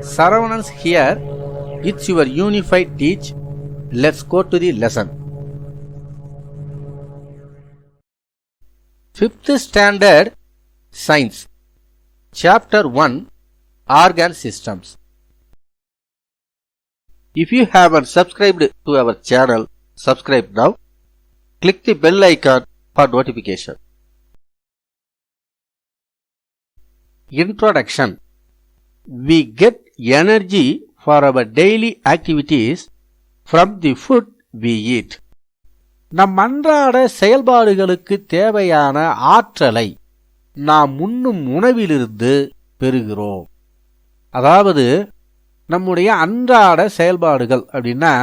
Saravanans here. It's your unified teach. Let's go to the lesson. Fifth Standard Science Chapter 1 Organ Systems If you haven't subscribed to our channel, subscribe now. Click the bell icon for notification. Introduction We get energy for our daily activities from the food we eat. நம் அன்றாட செயல்பாடுகளுக்கு தேவையான ஆற்றலை நாம் உண்ணும் உணவிலிருந்து பெறுகிறோம் அதாவது நம்முடைய அன்றாட செயல்பாடுகள் அப்படின்னா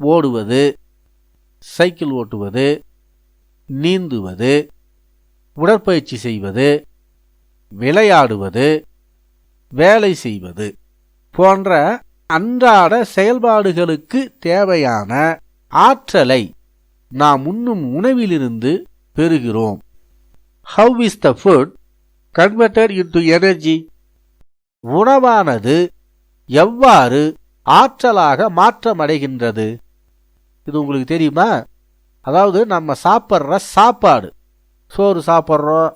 ஓடுவது சைக்கிள் ஓட்டுவது நீந்துவது உடற்பயிற்சி செய்வது விளையாடுவது வேலை செய்வது போன்ற அன்றாட செயல்பாடுகளுக்கு தேவையான ஆற்றலை நாம் உண்ணும் உணவிலிருந்து பெறுகிறோம். How is the food converted into energy உணவானது எவ்வாறு ஆற்றலாக மாற்றமடைகின்றது? இது உங்களுக்கு தெரியுமா? அதாவது நம்ம சாப்பிட்ற சாப்பாடு. சோறு சாப்பிட்றோம்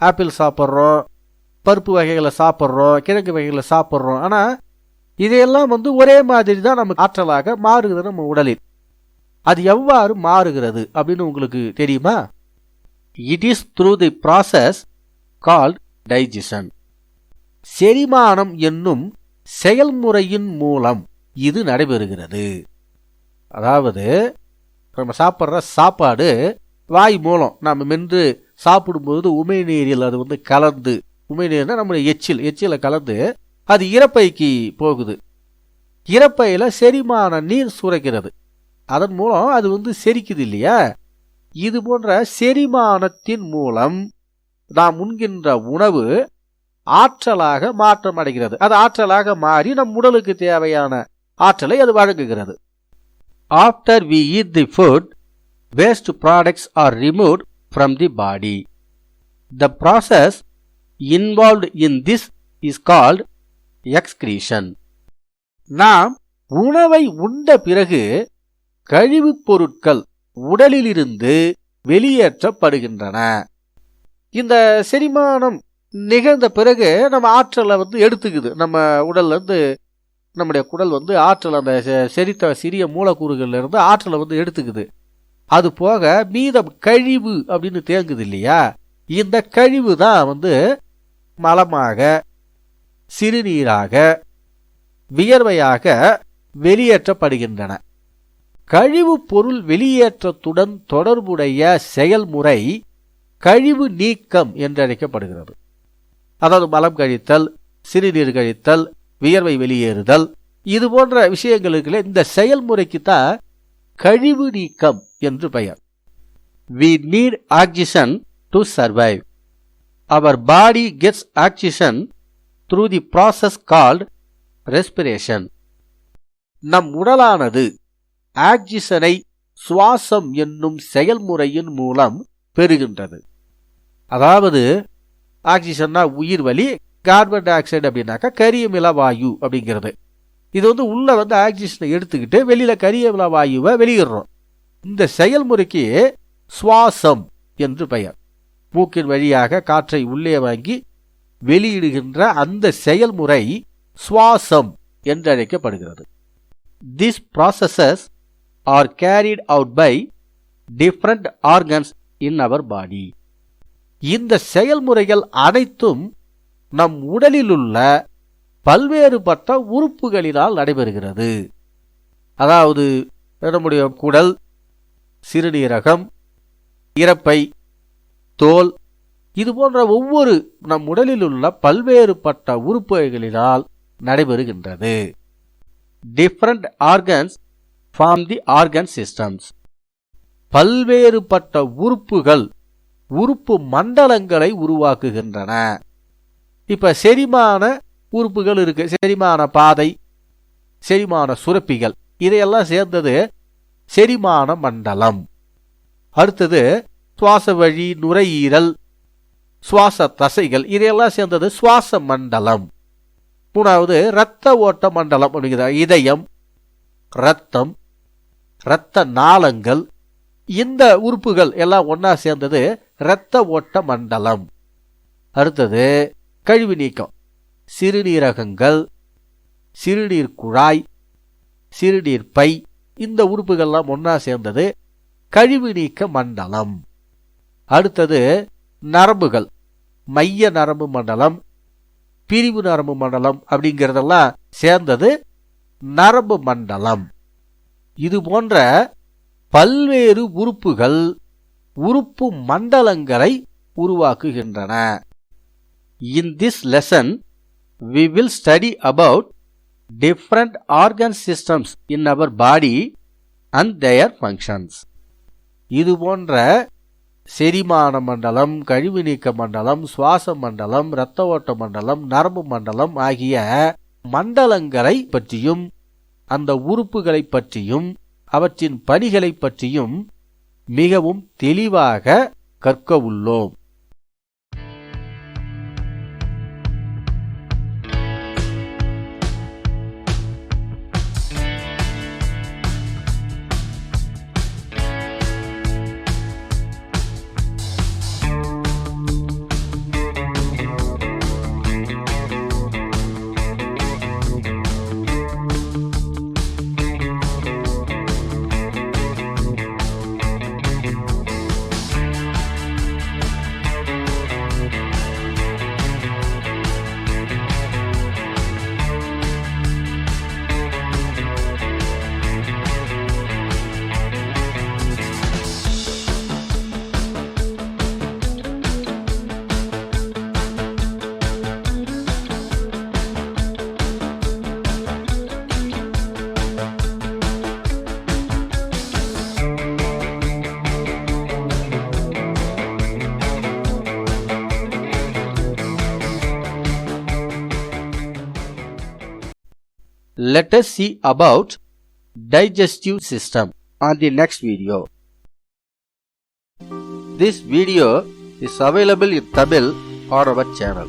ஆப்பிள் சாப்பிட்றோம் பருப்பு வகைகளை சாப்பிட்றோம் கிழங்கு வகைகளை சாப்பிட்றோம். ஆனால் இதையெல்லாம் வந்து ஒரே மாதிரி தான் நமக்கு ஆற்றலாக மாறுகிறது நம்ம உடலில். அது எவ்வாறு மாறுகிறது அப்படின்னு உங்களுக்கு தெரியுமா? It is through the process called digestion செரிமானம் என்னும் செயல்முறையின் மூலம் இது நடைபெறுகிறது. அதாவது நம்ம சாப்பிட்ற சாப்பாடு வாய் மூலம். நம்ம மென்று சாப்பிடும்போது உமிழ்நீரில் அது வந்து கலந்து உமிழ்நீர்னா நம்முடைய எச்சில் எச்சில கலந்து அது இறப்பைக்கு போகுது. இறப்பையில் செரிமான நீர் சுரைக்கிறது. அதன் மூலம் அது வந்து செரிக்குது இல்லையா? இது போன்ற செரிமானத்தின் மூலம் நாம் உண்கின்ற உணவு ஆற்றலாக மாற்றம் அடைகிறது. அது ஆற்றலாக மாறி நம் உடலுக்கு தேவையான ஆற்றலை அது வழங்குகிறது. After we eat the food waste products are remove from the body the process involved in this is called excretion நாம் உணவை உண்ட பிறகு கழிவுப் பொருட்கள் உடலிலிருந்து வெளியேற்றப்படுகின்றன. இந்த செரிமானம் நிகழ்ந்த பிறகு நம்ம ஆற்றலை வந்து எடுத்துக்குது. நம்ம உடல்லேருந்து நம்முடைய குடல் வந்து ஆற்றல் அந்த செரித்த சிறிய மூலக்கூறுகள்லேருந்து ஆற்றலை வந்து எடுத்துக்குது. அது போக மீதம் கழிவு அப்படின்னு தேங்குது இல்லையா? இந்த கழிவு தான் வந்து மலமாக சிறுநீராக வியர்வையாக வெளியேற்றப்படுகின்றன. கழிவுப் பொருள் வெளியேற்றத்துடன் தொடர்புடைய செயல்முறை கழிவு நீக்கம் என்றழைக்கப்படுகிறது. அதாவது மலம் கழித்தல் சிறுநீர் கழித்தல் வியர்வை வெளியேறுதல் இது போன்ற விஷயங்களுக்கு இந்த செயல்முறைக்கு தான் கழிவு நீக்கம் என்று பெயர். We need oxygen to survive our body gets oxygen through the process called respiration நம் உடலானது ஆக்சிஜனை சுவாசம் என்னும் செயல்முறையின் மூலம் பெறுகின்றது. அதாவது ஆக்சிஜன்னா உயிர் வலி கார்பன் டை ஆக்சைடு அப்படின்னாக்கா கரியமில வாயு அப்படிங்கிறது. இது வந்து உள்ளே வந்து ஆக்சிஜனை எடுத்துக்கிட்டு வெளியில் கரியமில வாயுவை வெளியிடுறோம். இந்த செயல்முறைக்கு சுவாசம் என்று பெயர். மூக்கின் வழியாக காற்றை உள்ளே வாங்கி வெளியிடுகின்ற அந்த செயல்முறை சுவாசம் என்று அழைக்கப்படுகிறது this processes are carried out by different organs in our body இந்த செயல்முறைகள் அனைத்தும் நம் உடலிலுள்ள பல்வேறுபட்ட உறுப்புகளினால் நடைபெறுகிறது. அதாவது நம்முடைய குடல் சிறுநீரகம் இறப்பை தோல். இது போன்ற ஒவ்வொரு நம் உடலில் உள்ள பல்வேறுபட்ட உறுப்புகளினால் நடைபெறுகின்றது. Different organs form the organ systems பல்வேறுபட்ட உறுப்புகள் உறுப்பு மண்டலங்களை உருவாக்குகின்றன. இப்ப செரிமான உறுப்புகள் இருக்கு. செரிமான பாதை செரிமான சுரப்பிகள். இதையெல்லாம் சேர்ந்தது செரிமான மண்டலம். அடுத்தது சுவாச வழி நுரையீரல் சுவாச தசைகள் இதையெல்லாம் சேர்ந்தது சுவாச மண்டலம் மூணாவது இரத்த ஓட்ட மண்டலம் அப்படிங்கிற இதயம் ரத்தம் இரத்த நாளங்கள் இந்த உறுப்புகள் எல்லாம் ஒன்றா சேர்ந்தது இரத்த ஓட்ட மண்டலம் அடுத்தது கழிவு நீக்கம். சிறுநீரகங்கள் சிறுநீர் குழாய் சிறுநீர் பை இந்த உறுப்புகள்லாம் ஒன்றா சேர்ந்தது கழிவு நீக்க மண்டலம். அடுத்தது நரம்புகள். மைய நரம்பு மண்டலம் பிரிவு நரம்பு மண்டலம் அப்படிங்கிறதெல்லாம் சேர்ந்தது நரம்பு மண்டலம். இது போன்ற பல்வேறு உறுப்புகள் உறுப்பு மண்டலங்களை உருவாக்குகின்றன. In this lesson we will study about different organ systems in our body and their functions இது போன்ற செரிமான மண்டலம் கழிவு நீக்க மண்டலம் சுவாச மண்டலம் இரத்த ஓட்ட மண்டலம் நரம்பு மண்டலம் ஆகிய மண்டலங்களை பற்றியும் அந்த உறுப்புகளை பற்றியும் அவற்றின் பணிகளை பற்றியும் மிகவும் தெளிவாக கற்க உள்ளோம். Let us see about digestive system on the next video. This video is available in Tamil on our channel.